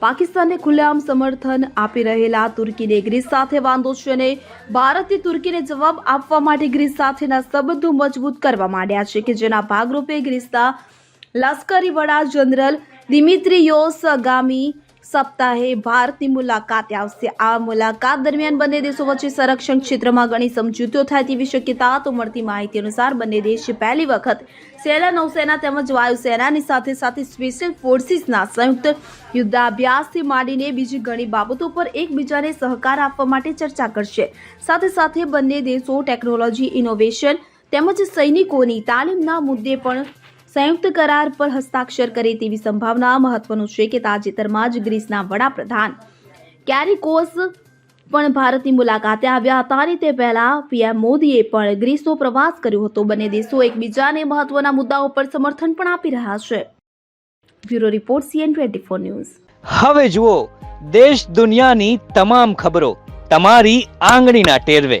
પાકિસ્તાનને ખુલ્લેઆમ સમર્થન આપી રહેલા તુર્કીને ગ્રીસ સાથે વાંધો છે અને ભારતે તુર્કીને જવાબ આપવા માટે ગ્રીસ સાથેના સંબંધો મજબૂત કરવા માંડ્યા છે કે જેના ભાગરૂપે ગ્રીસના લશ્કરી વડા જનરલ દિમિત્રીયોસ આગામી સપ્તાહે ભારતની મુલાકાતે આવશે. આ મુલાકાત દરમિયાન બંને દેશો વચ્ચે સંરક્ષણ ક્ષેત્રમાં ઘણી સમજૂતીઓ થાય તેવી શક્યતા તો મળતી માહિતી અનુસાર બંને દેશ પહેલી વખત સેના, નૌસેના તેમજ વાયુસેનાની સાથે સાથે સ્પેશિયલ ફોર્સિસના સંયુક્ત યુદ્ધાભ્યાસથી માંડીને બીજી ઘણી બાબતો પર એકબીજાને સહકાર આપવા માટે ચર્ચા કરશે. સાથે સાથે બંને દેશો ટેકનોલોજી, ઇનોવેશન તેમજ સૈનિકોની તાલીમના મુદ્દે પણ સંયુક્ત કરાર પર હસ્તાક્ષર કરે તેવી સંભાવના મહત્વનું છે કે તાજેતરમાં જ ગ્રીસના વડાપ્રધાન કેરિકોસ પણ ભારતની મુલાકાતે આવ્યા હતા અને તે પહેલા પીએમ મોદીએ પણ ગ્રીસનો પ્રવાસ કર્યો હતો. બંને દેશો એકબીજાને મહત્વના મુદ્દાઓ પર સમર્થન પણ આપી રહ્યા છે. Bureau report CN twenty four news. હવે જુઓ, દેશ દુનિયાની તમામ ખબરો તમારી આંગળીના ટેરવે.